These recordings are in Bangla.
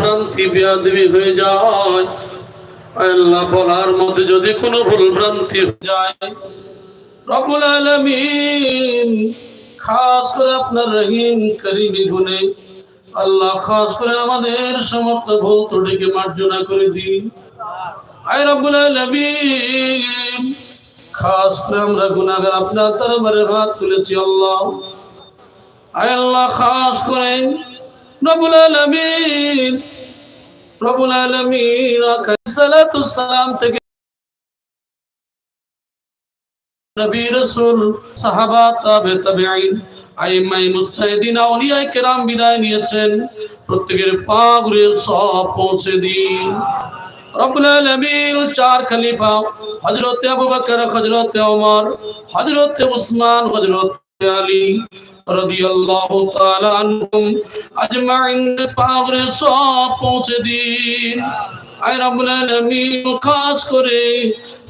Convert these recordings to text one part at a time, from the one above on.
ভ্রান্তি বেয়াদবি হয়ে যায়। আল্লাহ বলার মধ্যে যদি কোনো ভুল ভ্রান্তি হয়ে যায়, রব্বুল আলামিন খাস করে আপনার রহিম করিমি গুণে আল্লাহ খাস করে আমাদের সমস্ত ভুল ত্রুটিকে মার্জনা করে দিন। আয় রব্বুল আলামিন, খাস করে আমরা গুনাহগার আপনার দরবারে হাত তুলেছি আল্লাহ। আয় আল্লাহ, খাস করে রব্বুল আলামিন রব্বুল আলামিন সালাম থেকে সব পৌঁছে দিন। রব্বুল আলামিন চার উসমান হযরত আলী রাদিয়াল্লাহু তাআলা আনহুম আজমাইন পা ঘুরে সব পৌঁছে দিন আয় রব্বুল আলামিন খাস করে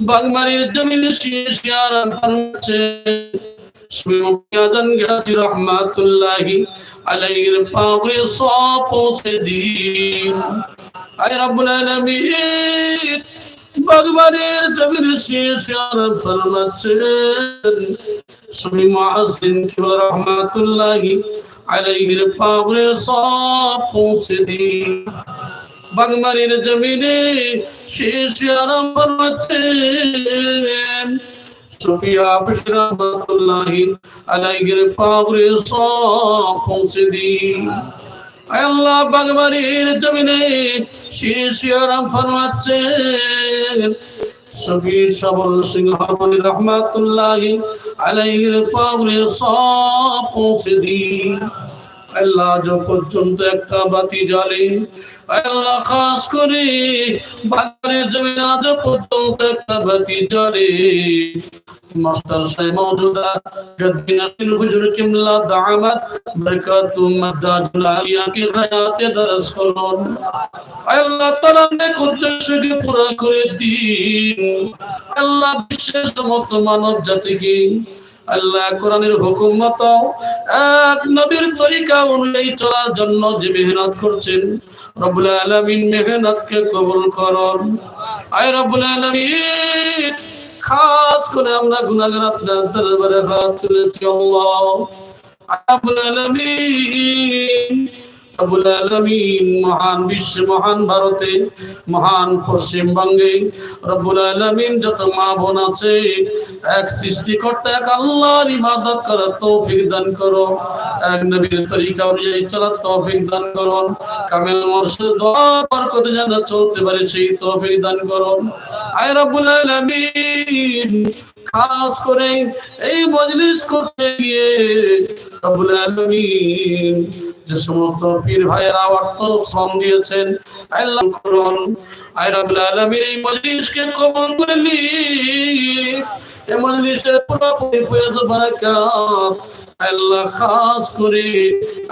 বাগমারির জমিন শিয়ার ফরমাচ্ছে সুমিয়াজান গাছি রহমাতুল্লাহি আলাইহির পাগরে সব পৌঁছে দিন। আয় রব্বুল সুমি মুআজ্জিন কিবর রহমাতুল্লাহি আলাইহির পাগরে সব পৌঁছে দিন বাগমারির জমিনে শেষ আরাম ফরমাচ্ছেন সুফিয়া বিশর রহমাতুল্লাহি আলাইহির পাগরে সব পৌঁছে দিন আল্লাহ বাগমারির জমিনে ফরমাচ্ছেন সফির সবল সিংহ রহমাতুল্লাহি আলাইহির পাগরে সব পৌঁছে দিন আল্লাহ আজ পর্যন্ত একটা বাতি জ্বলে, আল্লাহ খাস করে বাজারের জমিন আজ পর্যন্ত একটা বাতি জ্বলে। মাস্টার সাহেব মৌজুদা জদ্দিন আসিল হুজুর কিমলা দামাত বরকাতুম মাদাজুল আলিয়া কি হায়াতে দরস করুন। আল্লাহ তাআলা নে উদ্দেশ্যকে পুরো করে দিন। আল্লাহ বিশ্বের সমস্ত মানব জাতিকে আল্লাহ কোরআনের হুকুম মতো এক নবীর তরিকা অনুযায়ী চলার জন্য যে মেহনত করছেন, রব্বুল আলামিন মেহনতকে কবুল করুন। আয় রব্বুল আলামিন, খাস করে আমরা গুনাহগার আপনার দরবারে হাত তুলেছি, আল্লাহ। রব্বুল রব্বুল আলামিন মহান বিশ্ব, মহান ভারতে, মহান পশ্চিমবঙ্গে রবুল আলামিন যত মা বোন আছে, এক সৃষ্টিকর্তা, এক আল্লাহর ইবাদত করার তৌফিক দান করো। এক নবীর তরিকা অনুযায়ী চলার তৌফিক দান করো। কামেল দোয়া যেন চলতে পারে সেই তৌফিক দান করো। আয় রব্বুল আলামিন, খাস করে এই মজলিস করতে গিয়ে রব্বুল আলামিন যে সমস্ত পীর ভাইয়েরা অর্থ শ্রম দিয়েছেন, আল্লাহ করুন। আয় রব্বুল এই মজলিসকে কবুল করে নি মজলিসের পুরোপুরি ফয়েজ বারাকাত আল্লাহ খাস করে,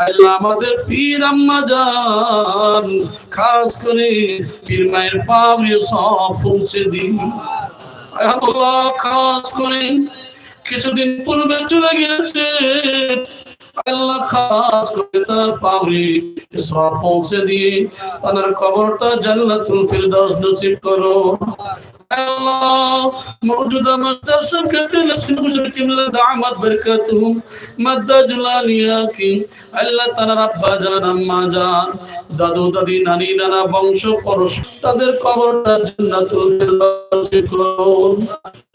আল্লাহ আমাদের পীর আম্মা খাস করে, পীর মায়ের সব পৌঁছে দিন। খাস করে, কিছুদিন পূর্বে চলে গিয়েছে আল্লাহ খাস করে তার পাগড়ি সব পৌঁছে দিয়ে তার কবরটা জান্নাতুল ফিরদাউস নসিব করো আল্লাহ موجودة مستشفى كتل سنجد كمل دعمت بركتهم مدى جلالياكي আল্লাহ তারা রাব্বা জান আম্মা জান দাদু দাদি নানি নানা বংশ পরশ তাদের কবরটা জান্নাতুল ফিরদাউস করুন আল্লাহ নবী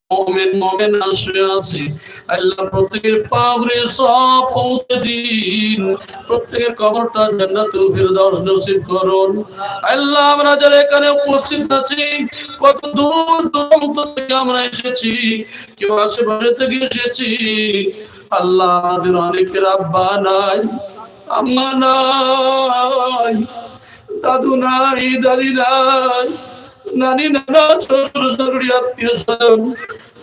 মোমেন মোমেন আসে আছে আল্লাহ প্রত্যেকের পাগরে সব পৌঁছে দিন। প্রত্যেকের কবরটা জান্নাতুল ফিরদাউস নসিব করুন। আল্লাহ, আমরা যারা এখানে উপস্থিত আছি, কত দূর দূরান্ত থেকে আমরা এসেছি, কেউ আশেপাশে থেকে এসেছি। আল্লাহ আমাদের অনেকের আব্বা নাই, আম্মা নাই, দাদু নাই, দাদি নাই। নানি, নানা, শ্বশুর শাশুড়ি আত্মীয় স্বজন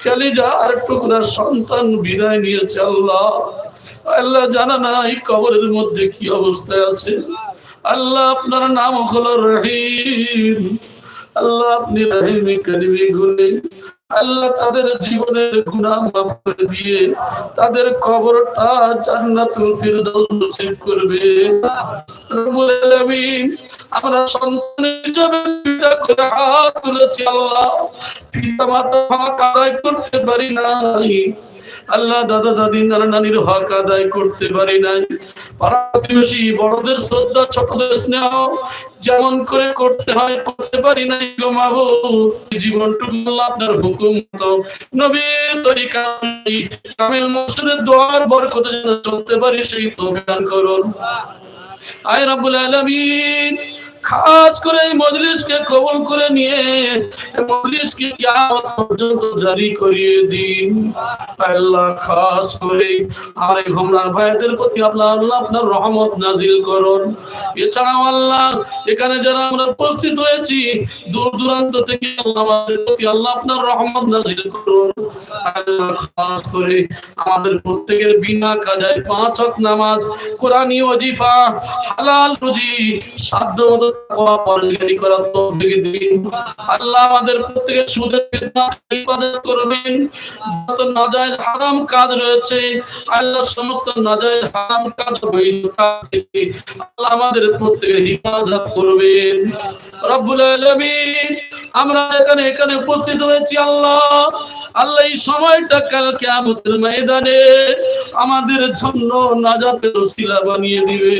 খেলে যা, আর টুকরা সন্তান বিদায় নিয়েছে আল্লাহ। আল্লাহ জানা এই কবরের মধ্যে কি অবস্থায় আছে। আল্লাহ আপনার নাম হলো রহিম। আল্লাহ আপনি রহিমে করিবে গুনে আল্লাহ তাদের জীবনের গুণা মাফ করে দিয়ে তাদের কবরটা জান্নাতুল ফিরদাউস নসিব করবে। রব্বুল আলামিন, আমরা সন্তান হিসেবে পিতা করে হাত তুলেছি আল্লাহ। পিতা মাতা করতে পারি নাই। আল্লাহ দাদা দাদি, নানা নানির হক আদায় করতে পারি নাই। প্রতিবেশী, বড়দের শ্রদ্ধা, ছোটদের স্নেহ যেমন করে করতে হয়, করতে পারি নাই গো মাহবুব জীবনটুকু আপনার হুকুম তো নবীর তরিকা কামেল দোয়ার বরকতে যেন চলতে পারি, সেই তৌফিক করুন। আয় খাস করে এই মজলিসকে কবল করে নিয়ে মজলিসকে কিয়ামত পর্যন্ত জারি করিয়ে দিন। আল্লাহ খাস করে আমার এই ঘুমরার ভাইদের প্রতি আপনার আল্লাহ আপনার রহমত নাজিল করুন। এছাড়াও আল্লাহ, এখানে যারা আমরা উপস্থিত হয়েছি, দূর দূরান্ত থেকে আমাদের প্রতি আল্লাহ আপনার রহমত নাজিল করুন। আল্লাহ খাস করে আমাদের প্রত্যেকের বিনা কাজায় পাঁচ নামাজ কোরআনী ওজিফা হালাল রুজি সাধ্য মতো আল্লাহ আমাদের প্রত্যেকের সুদের হিফাজত করবেন। যত নাজায়েজ হারাম কাজ রয়েছে আল্লাহ সমস্ত নাজায়েজ হারাম কাজ বৈধ কাজ থেকে আল্লাহ আমাদের প্রত্যেকের হিফাজত করবেন। রব্বুল আলামিন, আমরা এখানে এখানে উপস্থিত হয়েছি আল্লাহ। আল্লাহ এই সময়টা কাল কিয়ামতের ময়দানে আমাদের জন্য নাজাতের ওসিলা বানিয়ে দিবে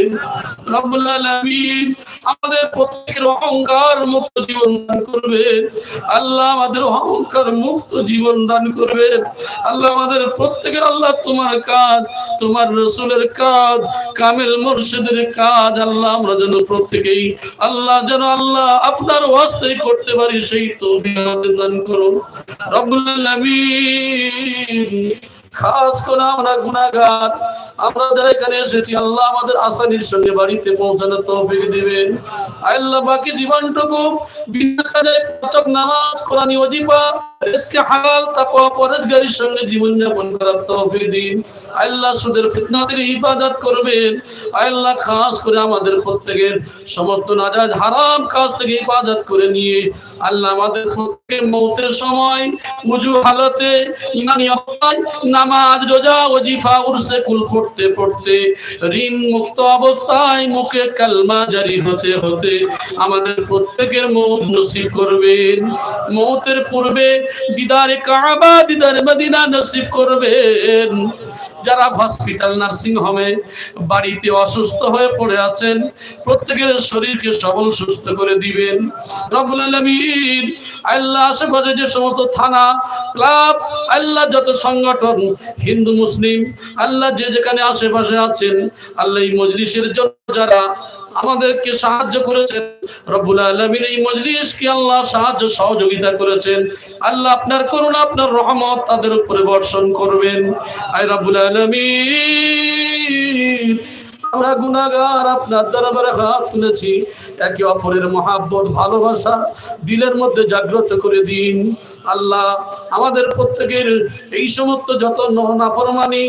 রব্বুল আলামিন, আমাদের প্রত্যেকের অহংকার মুক্ত জীবন দান করবে। আল্লাহ আমাদের অহংকার মুক্ত জীবন দান করবে। আল্লাহ আমাদের প্রত্যেকের, আল্লাহ তোমার কাজ, তোমার রসুলের কাজ, কামেল মুর্শিদের কাজ, আল্লাহ আমরা যেন প্রত্যেকেই, আল্লাহ যেন, আল্লাহ আপনার ওয়াস্তে করতে পারি সেই তো দান করুন। রব্বুল আলামিন। খাস করে আমরা গুনাহগার। আমরা যারা এখানে এসেছি, আল্লাহ আমাদের আসানির সঙ্গে বাড়িতে পৌঁছানোর দিবেন। আল্লাহ বাকি জীবনটুকু নামাজ, কোরআনি সঙ্গে করার দিন। আল্লাহ সুদের ফিতনা থেকে হিফাজত করবেন। আল্লাহ খাস করে আমাদের প্রত্যেকের সমস্ত নাজাজ হারাম কাজ থেকে হিফাজত করে নিয়ে আল্লাহ আমাদের প্রত্যেকের মৌতের সময়, উজু হালতে, ইমানি অবস্থায় নামাজ, রোজা, ওজিফা, উরসে, কুল পড়তে পড়তে, ঋণ মুক্ত অবস্থায় মুখে কালমা জারি হতে হতে আমাদের প্রত্যেকের মৌত নসিব করবেন। মৌতের পূর্বে দিদারে কাবা, দিদারে মদিনা নসিব করবেন। যারা হসপিটাল নার্সিং হোমে বাড়িতে অসুস্থ হয়ে পড়ে আছেন, প্রত্যেকের শরীরকে সবল, সুস্থ করে দিবেন। রব্বুল আলামিন, আল্লাহ আশেপাশে যে সমস্ত থানা, ক্লাব, আল্লাহ যত সংগঠন হিন্দু, মুসলিম, আল্লাহ যে যেখানে আশেপাশে আছেন, আল্লাহ এই মজলিসের জন্য যারা আমাদেরকে সাহায্য করেছেন, রব্বুল আলমীর এই মজলিসকে আল্লাহ সাহায্য সহযোগিতা করেছেন। আল্লাহ আপনার করুন আপনার রহমত তাদের উপরে বর্ষণ করবেন। আই রব্বুল আলামিন! আমরা আপনার দরবারে হাত তুলেছি। একে অপরের মহাব্বত, ভালোবাসা, দিলের মধ্যে জাগ্রত করে দিন। আল্লাহ, আমাদের প্রত্যেকের এই সমস্ত যত নাফরমানি,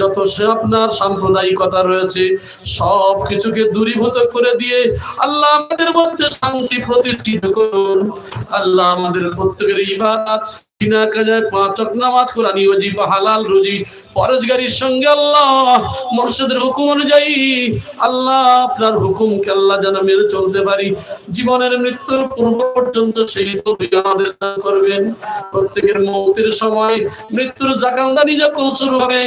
যত সে আপনার সাম্প্রদায়িকতা রয়েছে, সব কিছুকে দূরীভূত করে দিয়ে আল্লাহ আমাদের মধ্যে শান্তি প্রতিষ্ঠিত করুন। আল্লাহ আমাদের প্রত্যেকের ইবাদত জীবনের মৃত্যুর পূর্ব পর্যন্ত সেই করবেন। প্রত্যেকের মৌতের সময় মৃত্যুর জাকান্দানি যখন শুরু হবে,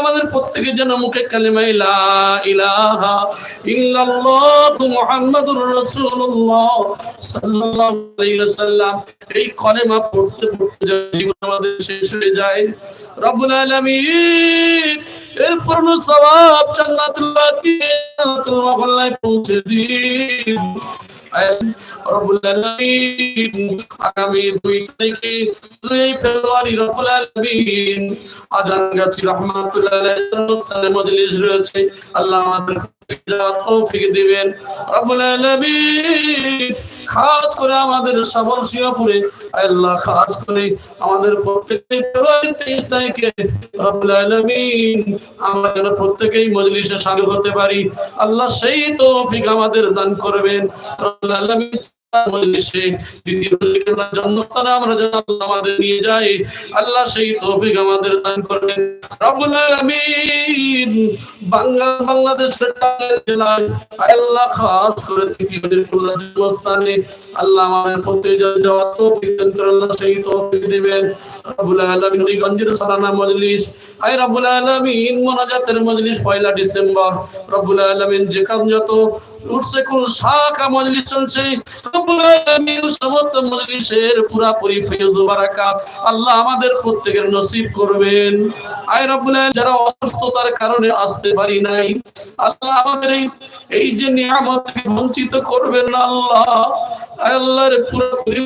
আমাদের প্রত্যেকে যেন মুখে কালিমা লা ইলাহা ইল্লাল্লাহু মুহাম্মাদুর রাসূলুল্লাহ সাল্লাল্লাহু আলাইহি ওয়াসাল্লাম এই কলেমা পড়তে পড়তে জীবন আমাদের শেষ হয়ে যায়। রব্বুল আলামিন মহল্লায় পৌঁছে দিন আমাদের খাস করে আমাদের সবল শিয়াপুরে আল্লাহ খাস করে আমাদের প্রত্যেকটি ফেব্রুয়ারি তেইশ তারিখে রব্বুল আলামিন আমরা যেন প্রত্যেকেই মজলিসে সামিল হতে পারি। আল্লাহ সেই তৌফিক আমাদের দান করবেন। রব্বুল মজলিসে দ্বিতীয় জন্মস্থানে আমরা যেন আমাদের নিয়ে যাই। মোনাজাতের মজলিস পয়লা ডিসেম্বর। রব্বুল আলামিন যেখান যত উঠছে কোন শাখা মজলিস চলছে। এই যে বঞ্চিত করবেন আল্লাহ। আল্লাহর পুরাপুরি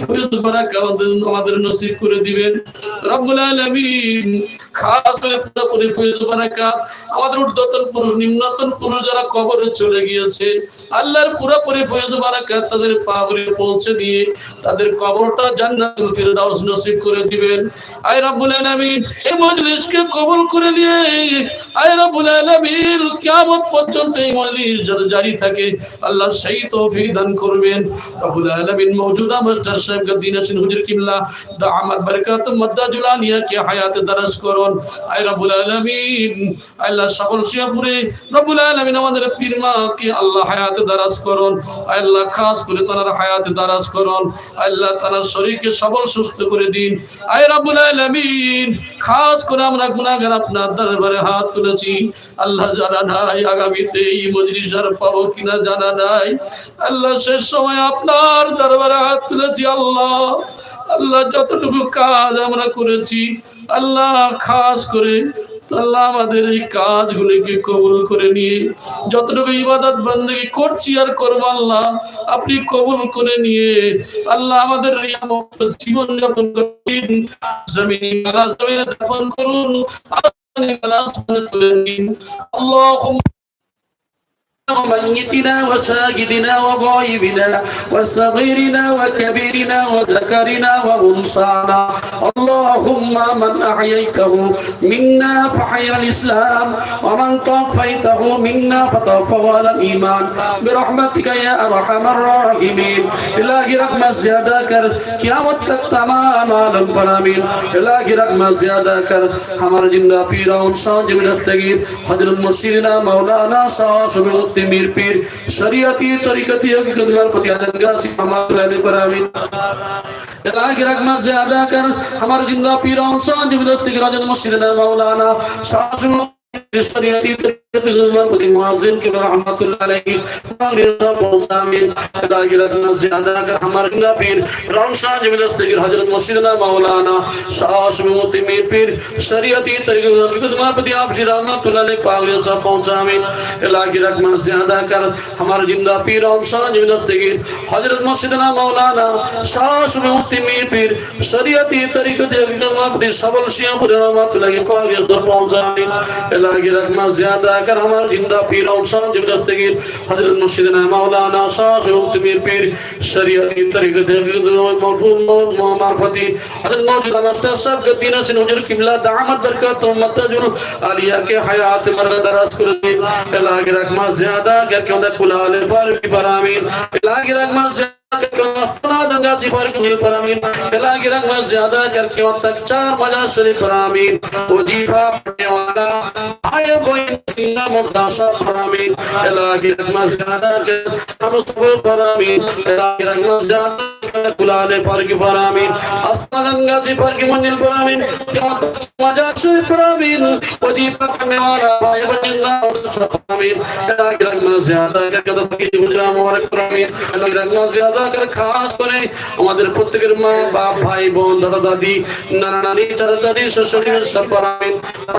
আমাদের নসিব করে দিবেন। রব্বুল আলামিন করে আমাদের পুরুষ, নিম্নতন পুরুষ যারা কবরে চলে গিয়েছে, আল্লাহর পুরোপুরি তাদের পৌঁছে দিয়ে তাদের কবরটা জান্নাতুল ফিরদাউস নসিব করে দিবেন। আয় রাব্বুল আলামিন, এই মজলিসকে কবুল করে নিয়ে, আয় রাব্বুল আলামিন, কিয়ামত পর্যন্ত এই মজলিস জারি থাকে, আল্লাহ সেই তৌফিক দান করবেন। রাব্বুল আলামিন মওজুদা মাস্টার হুজুর কিবলা দামাত বারাকাত মাদ্দা কে হায়াত দারাজ করুন আগামীতে পাবো কিনা জানা নাই। আল্লাহ শেষ সময় আপনার দরবারে হাত তুলেছি আল্লাহ। আল্লাহ যতটুকু কাজ আমরা করেছি, আল্লাহ খাস করে আল্লাহ আমাদের এই কাজগুলিকে কবুল করে নিয়ে, যতটুকু ইবাদত বন্দী করছি আর করব আল্লাহ, আপনি কবুল করে নিয়ে, আল্লাহ আমাদের জীবন যাপন করুন, জমিনে করুন আসমানে وميتنا وساجدنا وغائبنا وصغيرنا وكبيرنا وذكرنا وانصانا اللهم من أحييته منا فحيا الإسلام ومن توفيته منا فتوفه على الإيمان. برحمتك يا أرحم الراحمين. إلهي رحمت زیادہ کر قیامت تک تمام عالم پر آمین الهی رحمت زیادہ کر ہمارا زندہ پیران سانج دستگیر حضرت مرشدنا مولانا শাহ मीर पीर, शरियती तरीकती हकीकतगार पतियादनगार सिमामात रहने पर आमीन। इलाह की रकमा से अदा कर, हमारे ज़िंदा पीर औसा ज़बरदस्ती के राजन मस्जिद मौलाना, शासन بشريعتي المرء معزن كما رحمة الله عليه وانجرنا بوزامين لا جلدنا زيادة كرحمر كنا پیر رام شاہ جمیل استقر حضرت مسجدنا مولانا شاہ شمیمت میر پیر شریعتی طریقہ خدمہ پتی آپ شی رحمت اللہ علیہ پاگل صاحب پہنچامین لا جلدنا زیادہ کر ہمارا زندہ پیر رام شاہ جمیل استقر حضرت مسجدنا مولانا شاہ شمیمت میر پیر شریعتی طریقہ خدمہ پتی سبل شیعہ پر رحمت اللہ علیہ پاگل صاحب پہنچامین لا থেকে রাখমা জিয়াদা আমার জিন্দা পীর অনসানজির কাছ दंगा जी पर मिल पर अमीन गला की रकम ज़्यादा करके और तक चार मज़ा श्री पर अमीन वजीफा पढ़ने वाला आए कोई सिंगा मुर्दाशा पर अमीन गला की रकम ज़्यादा कर हम सब पर अमीन गला की रकम ज़्यादा कुलाने पर की पर अमीन अस्मा दंगा जी पर की मंजिल पर अमीन क्या तक मज़ा श्री पर अमीन वजीफा पढ़ने वाला आए कोई सिंगा मुर्दाशा पर अमीन गला की रकम ज़्यादा करके तो फकीर गुजरा मुबारक पर अमीन गला की रकम ज़्यादा कर খাস করে, আমাদের প্রত্যেকের মা, বাপ, ভাই, বোন, দাদা, দাদি, নানা, নানি শ্বশুরের সব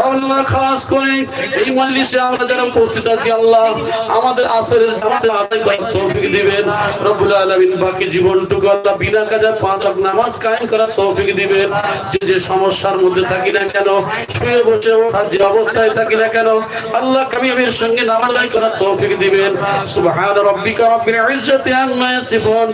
আল্লাহ খাস করে, এই মজলিসে আমরা যারা উপস্থিত আছি, আল্লাহ আমাদের আসরের জামাতে আদায় করার তৌফিক দিবেন। রব্বুল আলামিন বাকি জীবনটুকু আল্লাহ বিনা কাজে পাঁচ ওয়াক্ত নামাজ কায়েম করার তৌফিক দিবেন। যে যে সমস্যার মধ্যে থাকি না কেন, শুয়ে বসে যে অবস্থায় থাকি না কেন, আল্লাহ কামিয়াবির সঙ্গে নামাজ আদায় করার তৌফিক দিবেন। সুবহান আম্মা ইয়াসিফুন।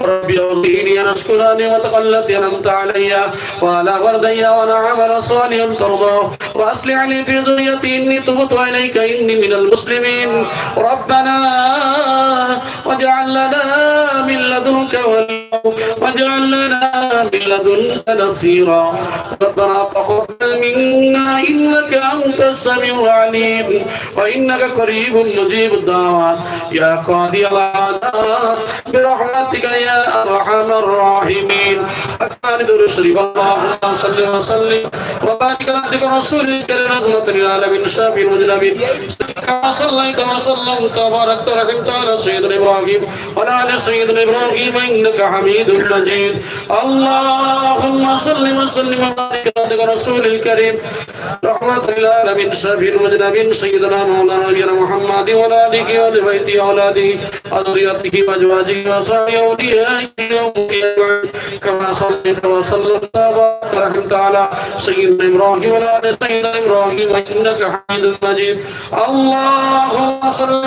رب اوزعني ان اشكر نعمتك التي انعمت علي وعلى والدي وأنا عمل صالحا ترضاه وأصلح لي في ذريتي إني تبت اليك إني من المسلمين ربنا واجعل لنا من لدنك وليا واجعل لنا من لدنك نصيرا ربنا تقبل منا إنك أنت السميع العليم وإنك قريب مجيب الدعوات يا قاضي العادات برحمتك يا ارحم الراحمين أكبر الشريف اللهم صل وسلم وبارك على عبدك رسول الكريم رحمة للعالمين شافي المذنبين كما صليت وسلمت وباركت ورحمت على سيدنا ابراهيم وعلى ال سيدنا ابراهيم انك حميد مجيد اللهم صل وسلم وبارك على عبدك رسول الكريم رحمة للعالمين شافي المذنبين سيدنا مولانا نبينا محمد وعلى اله وآل بيته واولاده وذريته وازواجه وصحبه اوليائه يوم القيامه كما صليت وسلمت وباركت ورحمت على سيدنا ابراهيم وعلى ال سيدنا ابراهيم انك حميد مجيد اللهم صل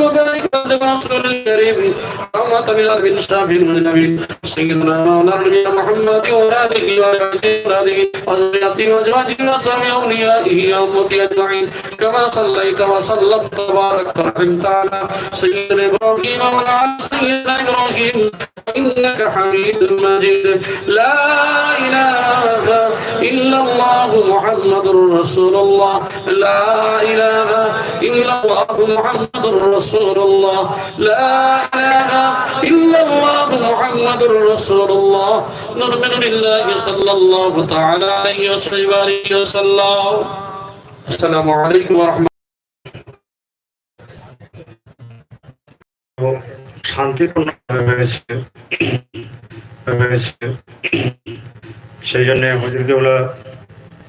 وبارك على رسول الكريم رحمة للعالمين شافي النبي سيدنا مولانا نبينا محمد وعلى اله وصحبه وذريته وازواجه وصحبه اوليائه يوم اجمعين كما صليت وسلمت وباركت ورحمت على سيدنا ابراهيم وعلى ال سيدنا ابراهيم إنك حميد مجيد. لا إله إلا الله محمد رسول الله. لا إله إلا الله محمد رسول الله. لا إله إلا الله محمد رسول الله. نور من نور الله صلى الله تعالى عليه وسلم. السلام عليكم ورحمة শান্তিপূর্ণভাবে হয়েছে হয়েছে সেই জন্যে হুজুর কেবলা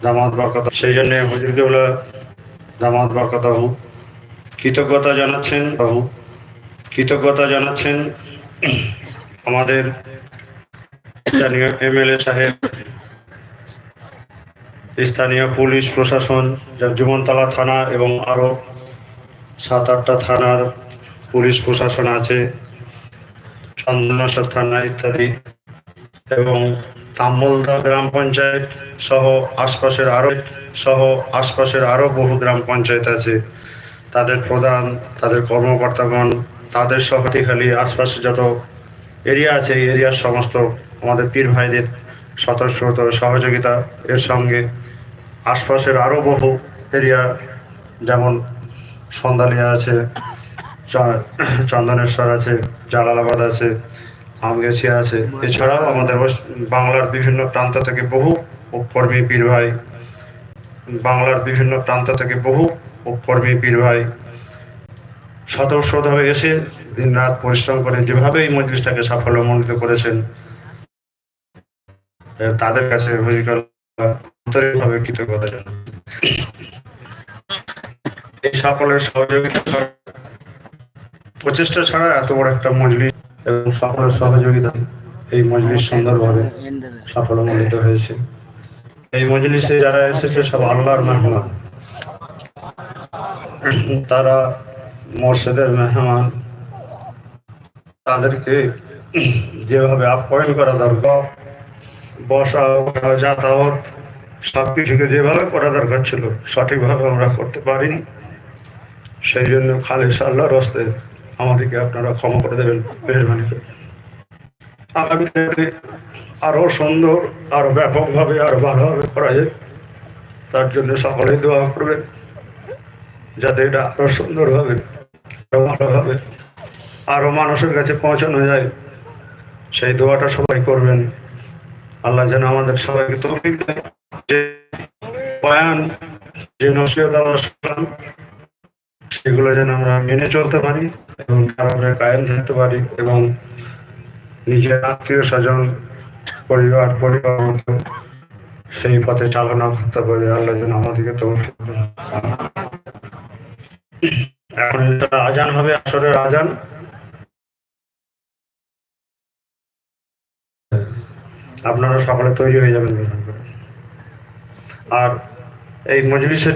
দামাত বরকত সেই জন্যে হুজুর কেবলা দামাত বরকত কৃতজ্ঞতা জানাচ্ছেন বাবু। কৃতজ্ঞতা জানাচ্ছেন আমাদের স্থানীয় এমএলএ সাহেব, স্থানীয় পুলিশ প্রশাসন জীবনতলা থানা এবং আরও সাত আটটা থানার পুলিশ প্রশাসন আছে। চন্দনেশ্বর থানা ইত্যাদি এবং তাম্বলদা গ্রাম পঞ্চায়েত সহ আশপাশের আরও সহ আশপাশের আরও বহু গ্রাম পঞ্চায়েত আছে। তাদের প্রধান, তাদের কর্মকর্তাগণ, তাদের সহতিখালি আশপাশে যত এরিয়া আছে, এই এরিয়ার সমস্ত আমাদের পীর ভাইদের সদস্য সহযোগিতা এর সঙ্গে আশপাশের আরও বহু এরিয়া যেমন সন্দালিয়া আছে চন্দনেশ্বর আছে, জালালাবাদ আছে আমগেছিয়া আছে। এছাড়াও আমাদের বাংলার বিভিন্ন প্রান্ত থেকে বহু কর্মী পীর ভাই, বাংলার বিভিন্ন প্রান্ত থেকে বহু কর্মী পীর ভাই সদস্যভাবে এসে দিনরাত পরিশ্রম করে যেভাবে এই মজলিসটাকে সাফল্যমণ্ডিত করেছেন তাদের কাছে আন্তরিকভাবে কৃতজ্ঞতা জানাই। এই সকলের সহযোগিতা প্রচেষ্টা ছাড়া এত বড় একটা মজলিস এবং সকলের সহযোগিতা এই মজলিস সুন্দরভাবে সাফল্যমণ্ডিত হয়েছে। এই মজলিসে যারা এসেছে, সব আল্লাহর মেহমান। তারা মোর্শেদের মেহমান। তাদেরকে যেভাবে আপ্যায়ন করা দরকার, বসা যাতায়াত সব কিছুকে যেভাবে করা দরকার ছিল, সঠিকভাবে আমরা করতে পারিনি। সেই জন্য খালিস আল্লাহর হস্তে আমাদেরকে আপনারা ক্ষমা করে দেবেন। মেহরবানি করে। আগামী দিনে আরও সুন্দর, আরও ব্যাপকভাবে, আরও ভালোভাবে করা যায়। তার জন্য সকলেই দোয়া করবেন, যাতে এটা আরও সুন্দরভাবে আরও ভালোভাবে আরও মানুষের কাছে পৌঁছানো যায়। সেই দোয়াটা সবাই করবেন। আল্লাহ যেন আমাদের সবাইকে তৌফিক দেয়। যে বয়ান, যে নসিহত শুনলাম সেগুলো যেন আমরা মেনে চলতে পারি এবং তারা কায়েম থাকতে পারি এবং নিজের আত্মীয় স্বজন, পরিবার পরিবার সেই পথে চালনা করতে পারি। আল্লাহ যেন আমাদেরকে দেন। এখন আজান হবে, আসরের আজান। আপনারা সকলে তৈরি হয়ে যাবেন। আর এই মজলিসের